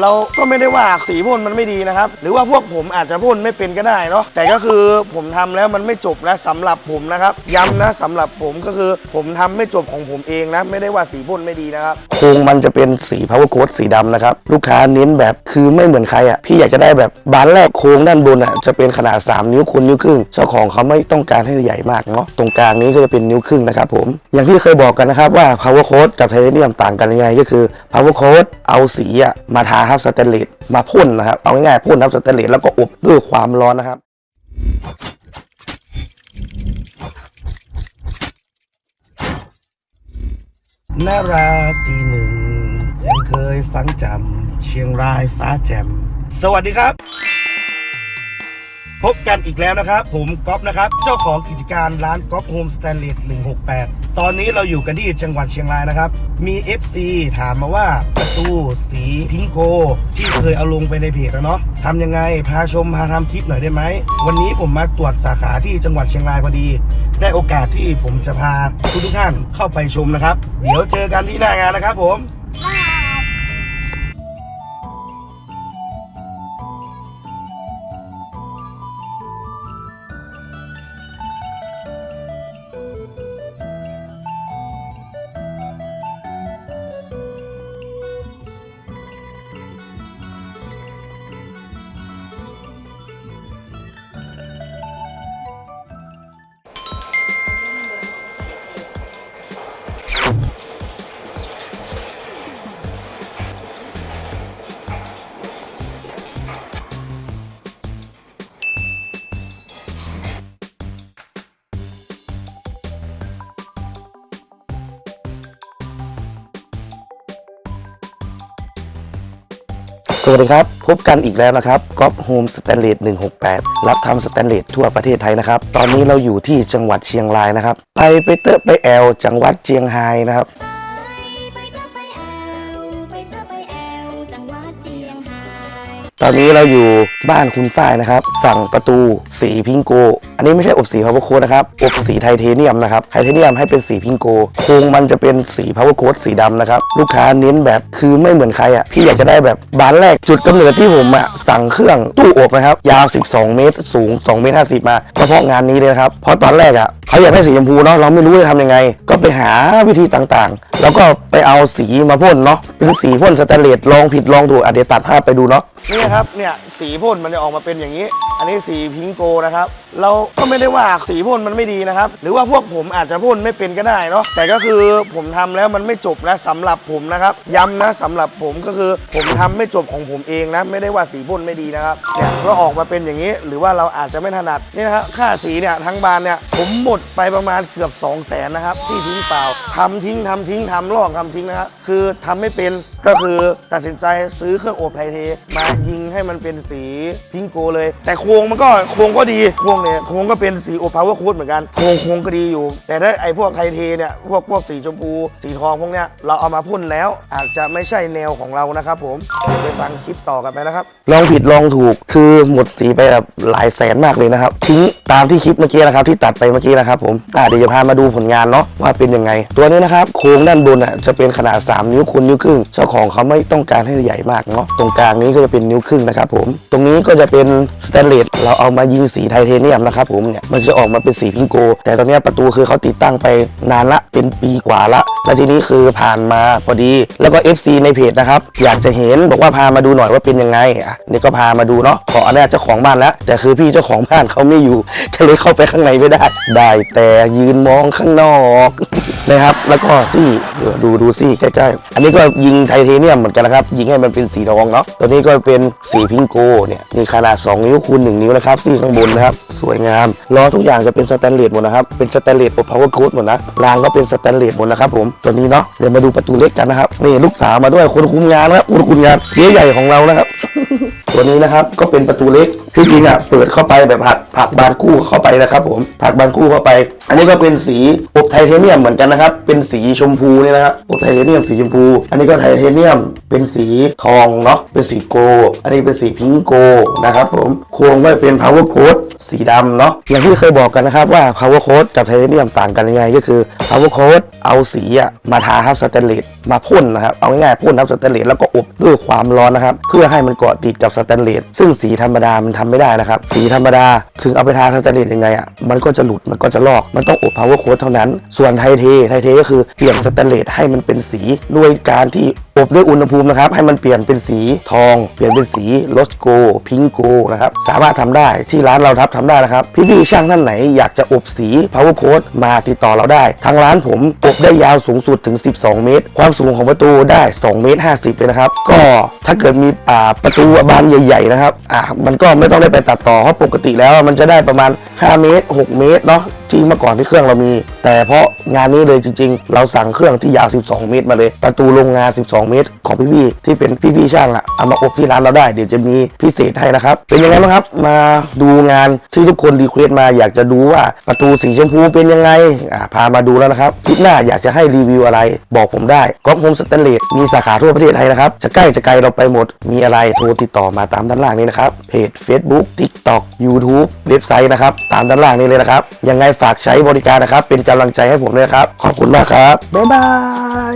เราก็ไม่ได้ว่าสีพ่นมันไม่ดีนะครับ หรือว่าพวกผมอาจจะพ่นไม่เป็นก็ได้เนาะแต่ก็คือผมทำแล้วมันไม่จบนะสำหรับผมนะครับ ย้ำนะสำหรับผมก็คือผมทำไม่จบของผมเองนะ ไม่ได้ว่าสีพ่นไม่ดีนะครับโครงมันจะเป็นสี power coat สีดำนะครับ ลูกค้าเน้นแบบ คือไม่เหมือนใครอะพี่อยากจะได้แบบบานแรกโค้งด้านบนอะจะเป็นขนาด 3 นิ้วคูณนิ้วครึ่งเจ้าของเขาไม่ต้องการให้ใหญ่มากเนาะตรงกลางนี้ก็จะเป็นนิ้วครึ่งนะครับผมอย่างที่เคยบอกกันนะครับว่า power coat กับไทเทเนียมต่างกันยังไงก็คือ power coat เอาสีอะมาทาทับสแตนเลสมาพ่นนะครับเอาง่ายๆพ่นทับสแตนเลสแล้วก็อบด้วยความร้อนนะครับนาราตีหนึ่งยังเคยฟังจำ เชียงรายฟ้าแจ่มสวัสดีครับพบกันอีกแล้วนะครับ ผมก๊อฟนะครับ เจ้าของกิจการร้านก๊อฟโฮมสแตนเลส168 ตอนนี้เราอยู่กันที่จังหวัดเชียงรายนะครับ มี FC ถามมาว่าประตูสีพิงโก ที่เคยเอาลงไปในเพจแล้วเนาะทำยังไง พาชม พาทำคลิปหน่อยได้ไหม วันนี้ผมมาตรวจสาขาที่จังหวัดเชียงรายพอดี ได้โอกาสที่ผมจะพาทุกท่านเข้าไปชมนะครับ เดี๋ยวเจอกันที่หน้างานนะครับผม สวัสดีครับ พบกันอีกแล้วนะครับก๊อฟโฮมสแตนเลส168 รับทำสแตนเลสทั่วประเทศไทยนะครับ ตอนนี้เราอยู่ที่จังหวัดเชียงรายนะครับ ไปไปเตอะไปแอล จังหวัดเชียงไฮ้นะครับ ตอนนี้เราอยู่บ้านคุณฝ้ายนะครับ สั่งประตูสีพิงโก อันนี้ไม่ใช่อบสีพาวเวอร์โค้ดนะครับอบสีไทเทเนียมนะครับไทเทเนียมให้เป็นสีพิงโกโครงมันจะเป็นสีพาวเวอร์โค้ดสีดำนะครับลูกค้าเน้นแบบคือไม่เหมือนใครอะพี่อยากจะได้แบบบานแรกจุดกำเนิดที่ผมอะสั่งเครื่องตู้อบนะครับยาว 12 เมตร สูง 2 เมตร 50 มาเฉพาะงานนี้เลยนะครับเพราะตอนแรกอะเขาอยากได้สีชมพูเนาะเราไม่รู้จะทำยังไง ก็ไปหาวิธีต่างๆ แล้วก็ไปเอาสีมาพ่นเนาะเป็นสีพ่นสแตนเลสลองผิดลองถูกอะเดี๋ยวตัดภาพไปดูเนาะ นี่ครับเนี่ยสีพ่นมันจะออกมาเป็นอย่างนี้ อันนี้สีพิงโกนะครับ เราก็ไม่ได้ว่าสีพ่นมันไม่ดีนะครับ หรือว่าพวกผมอาจจะพ่นไม่เป็นก็ได้เนาะแต่ก็คือผมทำแล้วมันไม่จบนะสำหรับผมนะครับย้ำนะสำหรับผมก็คือผมทำไม่จบของผมเองนะไม่ได้ว่าสีพ่นไม่ดีนะครับเนี่ยก็ออกมาเป็นอย่างนี้ หรือว่าเราอาจจะไม่ถนัดนี่นะครับค่าสีเนี่ยทั้งบานเนี่ยผมหมดไปประมาณเกือบ2 0 0แสนนะครับที่ทิ้งเปล่าทำทิ้งทำทิ้งทำลอกทำทิ้งนะครับคือทำไม่เป็นก็คือตัดสินใจซื้อเครื่องอบไทเทมายิงให้มันเป็นสีพิงโกเลย แต่โครงมันก็โครงก็ดีโครงเนี่ยโครงก็เป็นสีโอพาวเวอร์ค้ดเหมือนกันโครงโครงก็ดีอยู่ แต่ถ้าไอ้พวกไทเทเนี่ยพวกพวกสีชมพู สีทองพวกเนี้ยเราเอามาพ่นแล้ว อาจจะไม่ใช่แนวของเรานะครับผมไปฟังคลิปต่อกันไปนะครับลองผิดลองถูกคือหมดสีไปแบบหลายแสนมากเลยนะครับทิ้งตามที่คลิปเมื่อกี้นะครับที่ตัดไปเมื่อกี้นะครับผมอะเดี๋ยวจะพามาดูผลงานเนาะว่าเป็นยังไง ตัวนี้นะครับโครงด้านบนอะจะเป็นขนาด 3 นิ้วคูณนิ้วครึ่งเจ้าของเขาไม่ต้องการให้ใหญ่มากเนาะตรงกลางนี้ก็จะเป็นนิ้วครึ่งนะครับผมตรงนี้ก็จะเป็นสแตนเลสเราเอามายิงสีไทเทเนียมนะครับผมเนี่ยมันจะออกมาเป็นสีพิงโก แต่ตอนนี้ประตูคือเขาติดตั้งไปนานละเป็นปีกว่าละ แล้วทีนี้คือผ่านมาพอดี แล้วก็ FC ในเพจนะครับอยากจะเห็นบอกว่าพามาดูหน่อยว่าเป็นยังไงอะนี่ก็พามาดูเนาะขออนุญาตเจ้าของบ้านแล้ว แต่คือพี่เจ้าของบ้านเขาไม่อยู่ก็เลยเข้าไปข้างในไม่ได้ ได้แต่ยืนมองข้างนอก นะครับ แล้วก็ซี่ดูดูซี่ใกล้ๆ อันนี้ก็ยิงไทเทเนียมเหมือนกันนะครับ ยิงให้มันเป็นสีทองเนาะ ตัวนี้ก็เป็นสีพิงโกเนี่ยนี่ขนาด 2 นิ้วคูณ 1 นิ้วนะครับ ซี่ข้างบนนะครับ สวยงาม ล้อทุกอย่างจะเป็นสแตนเลสหมดนะครับ เป็นสแตนเลสอบพาวเวอร์โค้ดหมดนะ รางก็เป็นสแตนเลสหมดนะครับผม ตัวนี้เนาะ เดี๋ยวมาดูประตูเล็กกันนะครับ นี่ลูกสาวมาด้วย คนคุมงานนะครับคนคุมงาน เจ๊ใหญ่ของเรานะครับ ตัวนี้นะครับก็เป็นประตูเล็กที่จริงอะเปิดเข้าไปแบบผักผักบานคู่เข้าไปนะครับผมผักบานคู่เข้าไป อันนี้ก็เป็นสีอบไทเทเนียมเหมือนกันนะครับเป็นสีชมพูนี่นะครับอบไทเทเนียมสีชมพู อันนี้ก็ไทเทเนียมเป็นสีทองเนาะเป็นสีโกลอันนี้เป็นสีพิงโกลนะครับผมโครงก็เป็น power coat สีดำเนาะอย่างที่เคยบอกกันนะครับว่า power coat กับไทเทเนียมต่างกันยังไงก็คือ power coat เอาสีอะมาทาทับสแตนเลสมาพ่นนะครับเอาง่ายๆพ่นทับสแตนเลสแล้วก็อบด้วยความร้อนนะครับเพื่อให้มันเกาะติดกับสแตนเลสซึ่งสีธรรมดามันทำไม่ได้นะครับ สีธรรมดา ถึงเอาไปทาสแตนเลสยังไงอะมันก็จะหลุดมันก็จะลอกมันต้องอบพาวเวอร์โค้ดเท่านั้น ส่วนไทเทไทเทก็คือเปลี่ยนสแตนเลสให้มันเป็นสีด้วยการที่ อบด้วยอุณหภูมินะครับให้มันเปลี่ยนเป็นสีทอง เปลี่ยนเป็นสีโรสโกพิงโกนะครับสามารถทำได้ที่ร้านเราทับทำได้นะครับพี่ๆช่างท่านไหนอยากจะอบสี power coat มาติดต่อเราได้ ทางร้านผมอบได้ยาวสูงสุดถึง 12 เมตร ความสูงของประตูได้2เมตร50เลยนะครับก็ถ้าเกิดมีประตูบานใหญ่ ๆ นะครับอ่ามันก็ไม่ต้องได้ไปตัดต่อเพราะปกติแล้วมันจะได้ประมาณ 5 เมตร 6 เมตรเนาะที่เมื่อก่อนที่เครื่องเรามี แต่เพราะงานนี้เลยจริง ๆ เราสั่งเครื่องที่ยาว 12 เมตรมาเลย ประตูโรงงาน 12 เมตร ของพี่ๆที่เป็นพี่ๆช่างอะเอามาอบที่ร้านเราได้เดี๋ยวจะมีพิเศษให้นะครับ เป็นยังไงบ้างครับ มาดูงานที่ทุกคนรีเควสต์มาอยากจะดูว่าประตูสีชมพูเป็นยังไงอ่าพามาดูแล้วนะครับคลิปหน้าอยากจะให้รีวิวอะไร บอกผมได้ก๊อฟโฮมสแตนเลสมีสาขาทั่วประเทศไทยนะครับจะใกล้จะไกลเราไปหมดมีอะไรโทรติดต่อมาตามด้านล่างนี้นะครับเพจ Facebook TikTok YouTube เว็บไซต์นะครับตามด้านล่างนี้เลยนะครับ ยังไงฝากใช้บริการนะครับ เป็นกำลังใจให้ผมด้วยครับ ขอบคุณมากครับ บ๊ายบาย